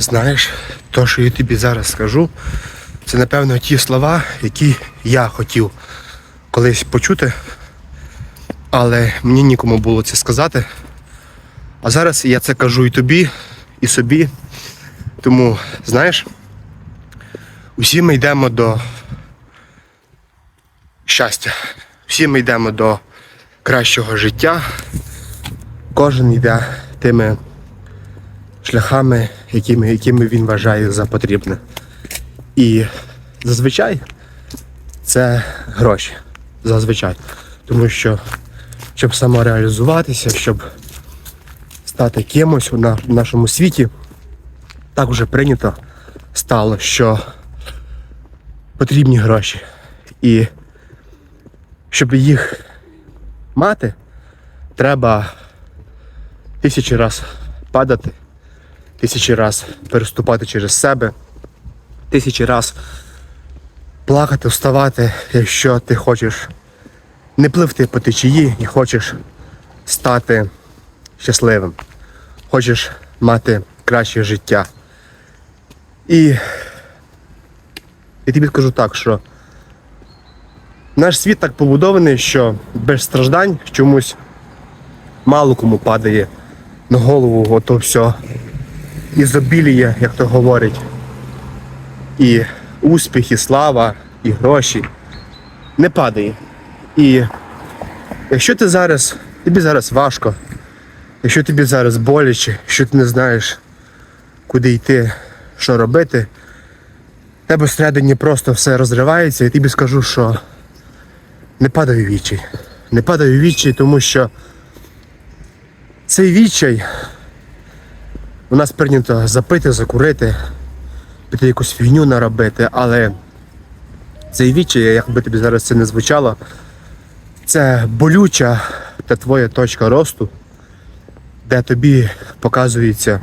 Знаєш, то, що я тобі зараз скажу, це напевно ті слова, які я хотів колись почути, але мені нікому було це сказати. А зараз я це кажу і тобі, і собі. Тому, знаєш, усі ми йдемо до щастя. Всі ми йдемо до кращого життя. Кожен йде тими шляхами, якими, якими він вважає за потрібне. І зазвичай це гроші. Зазвичай. Тому що, щоб самореалізуватися, щоб стати кимось на- нашому світі, так вже прийнято стало, що потрібні гроші. І щоб їх мати, треба тисячі раз падати, тисячі раз переступати через себе, тисячі раз плакати, вставати, якщо ти хочеш не пливти по течії і хочеш стати щасливим, хочеш мати краще життя. І я тобі скажу так, що наш світ так побудований, що без страждань чомусь мало кому падає на голову ото все ізобіліє, як то говорять. І успіх, і слава, і гроші не падає. І якщо ти зараз, тобі зараз важко, якщо тобі зараз боляче, якщо ти не знаєш, куди йти, що робити, тебе всередині просто все розривається, і тобі скажу, що не падай у відчай. Не падай у відчай, тому що цей відчай у нас прийнято запити, закурити, піти якусь фігню наробити, але цей відчай, як би тобі зараз це не звучало, це болюча та твоя точка росту, де тобі показується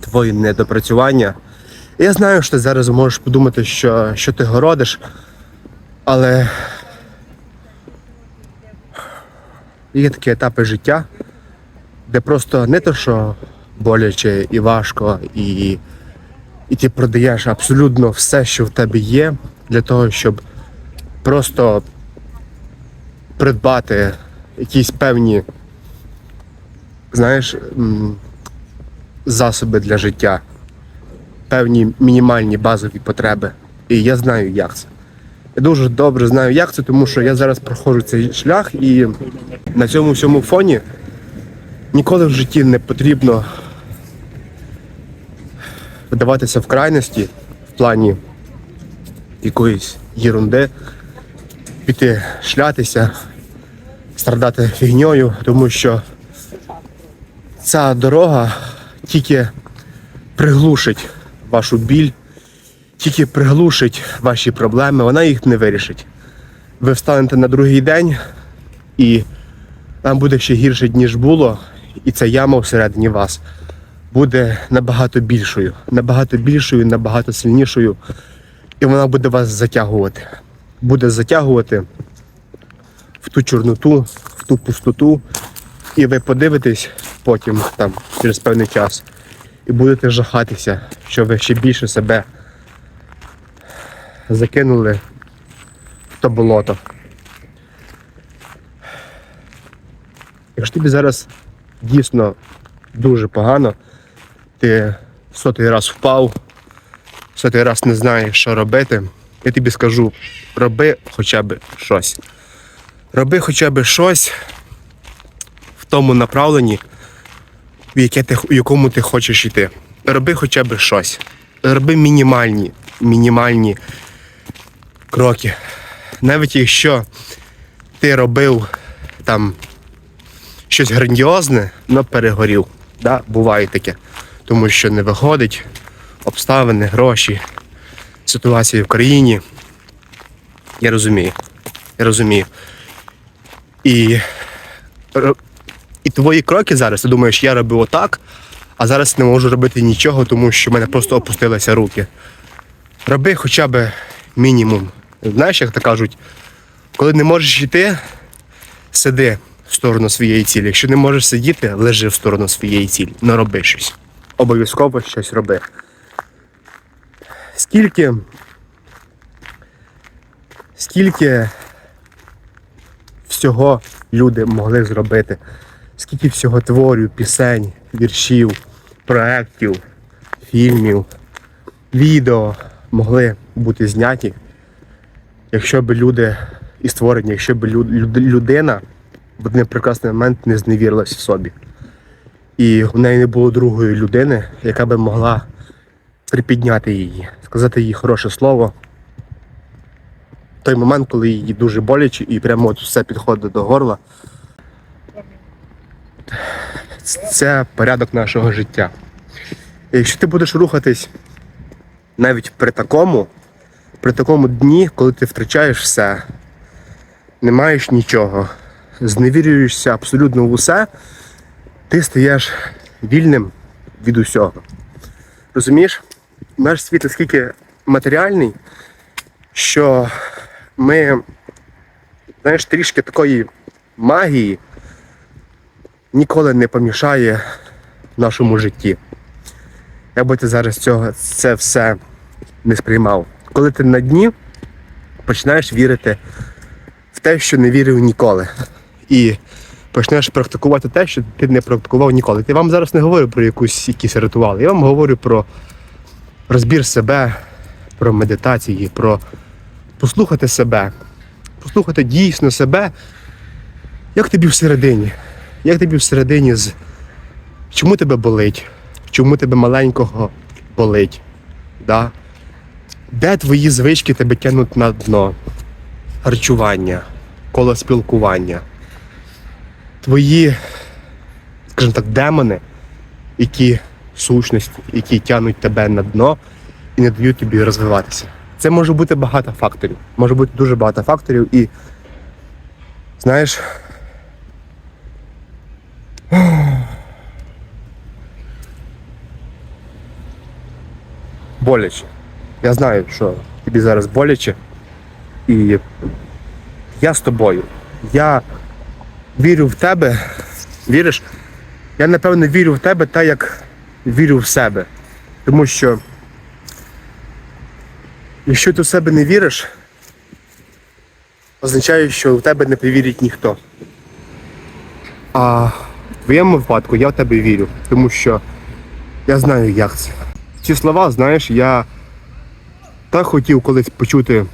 твої недопрацювання. Я знаю, що ти зараз можеш подумати, що, що ти городиш, але є такі етапи життя, де просто не то, що боляче і важко, і, і ти продаєш абсолютно все, що в тебе є, для того, щоб просто придбати якісь певні, знаєш, засоби для життя, певні мінімальні базові потреби. І я знаю, як це. Я дуже добре знаю, як це, тому що я зараз проходжу цей шлях і на цьому всьому фоні ніколи в житті не потрібно вдаватися в крайності в плані якоїсь єрунди, піти шлятися, страдати фігньою, тому що ця дорога тільки приглушить вашу біль, тільки приглушить ваші проблеми, вона їх не вирішить. Ви встанете на другий день і там буде ще гірше, ніж було, і ця яма всередині вас буде набагато більшою, набагато більшою, набагато сильнішою, і вона буде вас затягувати. Буде затягувати в ту чорноту, в ту пустоту, і ви подивитесь потім, там, через певний час, і будете жахатися, що ви ще більше себе закинули в то болото. Якщо тобі зараз дійсно дуже погано, ти сотий раз впав, сотий раз не знаєш, що робити, я тобі скажу, роби хоча б щось. Роби хоча б щось в тому направленні, в яке ти, у якому ти хочеш йти. Роби хоча б щось. Роби мінімальні, мінімальні кроки. Навіть якщо ти робив там щось грандіозне, але перегорів. Да? Буває таке. Тому що не виходить обставини, гроші, ситуація в країні. Я розумію. Я розумію. І, і твої кроки зараз, ти думаєш, я робив отак, а зараз не можу робити нічого, тому що в мене просто опустилися руки. Роби хоча б мінімум. Знаєш, як то кажуть, коли не можеш йти, сиди в сторону своєї цілі. Якщо не можеш сидіти, лежи в сторону своєї цілі. Не роби щось. Обов'язково щось роби. Скільки, скільки всього люди могли зробити, скільки всього творів, пісень, віршів, проєктів, фільмів, відео могли бути зняті, якщо б люди і створені, якщо б люд- людина в один прекрасний момент не зневірилась в собі. І в неї не було другої людини, яка би могла припідняти її, сказати їй хороше слово. Той момент, коли їй дуже боляче і прямо от все підходить до горла. Це порядок нашого життя. І якщо ти будеш рухатись навіть при такому, при такому дні, коли ти втрачаєш все, не маєш нічого, зневірюєшся абсолютно в усе, ти стаєш вільним від усього. Розумієш, наш світ наскільки матеріальний, що ми, знаєш, трішки такої магії ніколи не помішає нашому житті. Як би ти зараз цього, це все не сприймав. Коли ти на дні, починаєш вірити в те, що не вірив ніколи. І почнеш практикувати те, що ти не практикував ніколи. Я вам зараз не говорю про якусь якісь ритуали. Я вам говорю про розбір себе, про медитації, про послухати себе, послухати дійсно себе, як тобі всередині, як тобі всередині з чому тебе болить, чому тебе маленького болить, да? де твої звички тебе тягнуть на дно, харчування, коло спілкування, твої, скажімо так, демони, які сущності, які тягнуть тебе на дно і не дають тобі розвиватися. Це може бути багато факторів. Може бути дуже багато факторів і знаєш. Боляче. Я знаю, що тобі зараз боляче. І я з тобою. Я вірю в тебе. Віриш? Я напевно вірю в тебе так, як вірю в себе. Тому що якщо ти в себе не віриш, означає, що в тебе не повірить ніхто. А в твоєму випадку я в тебе вірю, тому що я знаю, як це. Ці слова, знаєш, я так хотів колись почути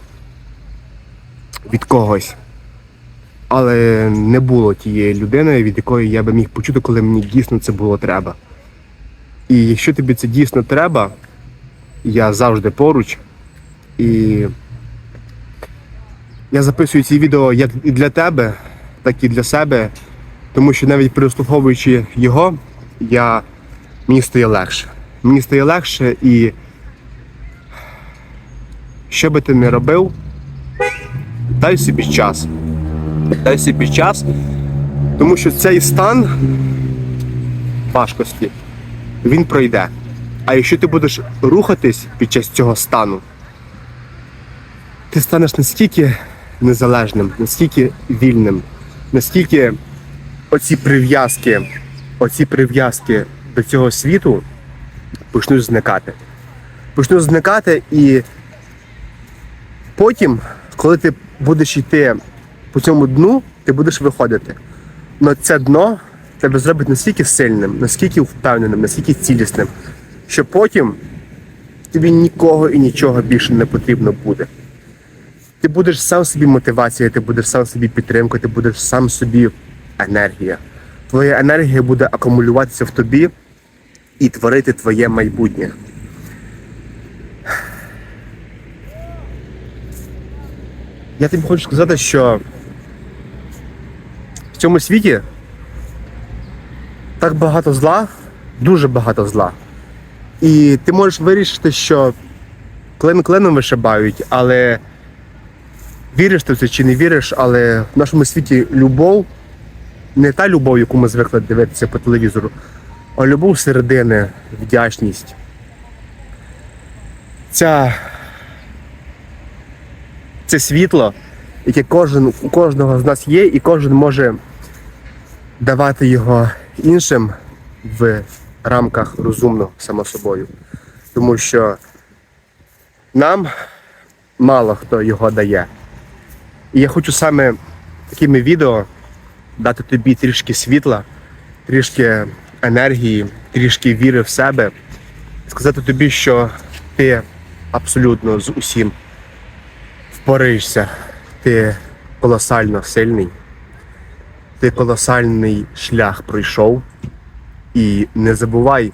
від когось. Але не було тієї людини, від якої я би міг почути, коли мені дійсно це було треба. І якщо тобі це дійсно треба, я завжди поруч. І я записую ці відео як і для тебе, так і для себе, тому що навіть прослуховуючи його, я... мені стає легше. Мені стає легше і що би ти не робив, дай собі час. Дай собі час, тому що цей стан важкості він пройде. А якщо ти будеш рухатись під час цього стану, ти станеш настільки незалежним, настільки вільним, настільки оці прив'язки, оці прив'язки до цього світу почнуть зникати. Почнуть зникати і потім, коли ти будеш йти по цьому дну, ти будеш виходити. Но це дно тебе зробить настільки сильним, наскільки впевненим, наскільки цілісним, що потім тобі нікого і нічого більше не потрібно буде. Ти будеш сам собі мотивація, ти будеш сам собі підтримка, ти будеш сам собі енергія. Твоя енергія буде акумулюватися в тобі і творити твоє майбутнє. Я тобі хочу сказати, що цьому світі так багато зла, дуже багато зла. І ти можеш вирішити, що клин клином вишибають, але віриш ти в це чи не віриш, але в нашому світі любов не та любов, яку ми звикли дивитися по телевізору, а любов середини, вдячність. Ця, це світло, яке кожен, у кожного з нас є, і кожен може давати його іншим в рамках розумного, само собою. Тому що нам мало хто його дає. І я хочу саме такими відео дати тобі трішки світла, трішки енергії, трішки віри в себе, сказати тобі, що ти абсолютно з усім впораєшся, ти колосально сильний, ти колосальний шлях пройшов. І не забувай,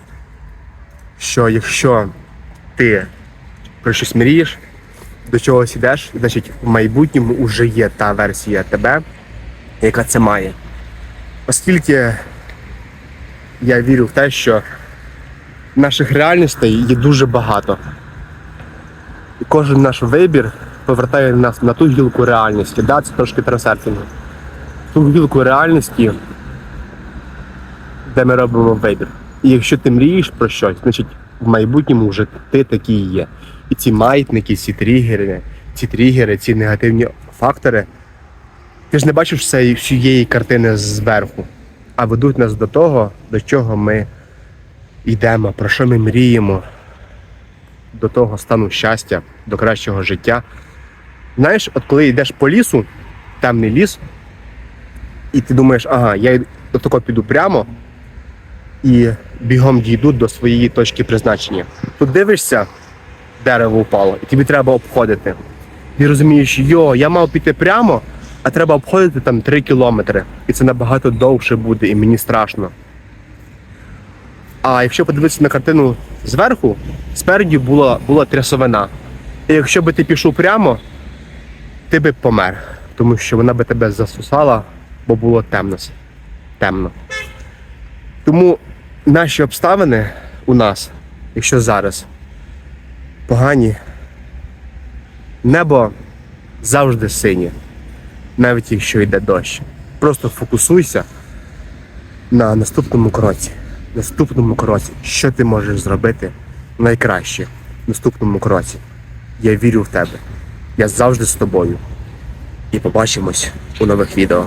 що якщо ти про щось мрієш, до чогось ідеш, значить в майбутньому вже є та версія тебе, яка це має. Оскільки я вірю в те, що наших реальностей є дуже багато. І кожен наш вибір повертає нас на ту гілку реальності. Да, це трошки трансерфінг. Ту гілку реальності, де ми робимо вибір. І якщо ти мрієш про щось, значить в майбутньому вже ти такий є. І ці маятники, ці тригери, ці тригери, ці негативні фактори, ти ж не бачиш всієї, картини зверху, а ведуть нас до того, до чого ми йдемо, про що ми мріємо, до того стану щастя, до кращого життя. Знаєш, от коли йдеш по лісу, темний ліс, і ти думаєш, ага, я отако піду прямо і бігом дійду до своєї точки призначення. Тут дивишся, дерево впало, і тобі треба обходити. Ти розумієш, йо, я мав піти прямо, а треба обходити там 3 кілометри. І це набагато довше буде, і мені страшно. А якщо подивитися на картину зверху, спереді була, була трясовина. І якщо би ти пішов прямо, ти би помер, тому що вона би тебе засусала, бо було темно. темно. Тому наші обставини у нас, якщо зараз погані, небо завжди синє, навіть якщо йде дощ. Просто фокусуйся на наступному кроці. Наступному кроці, що ти можеш зробити найкраще в наступному кроці. Я вірю в тебе. Я завжди з тобою. І побачимось у нових відео.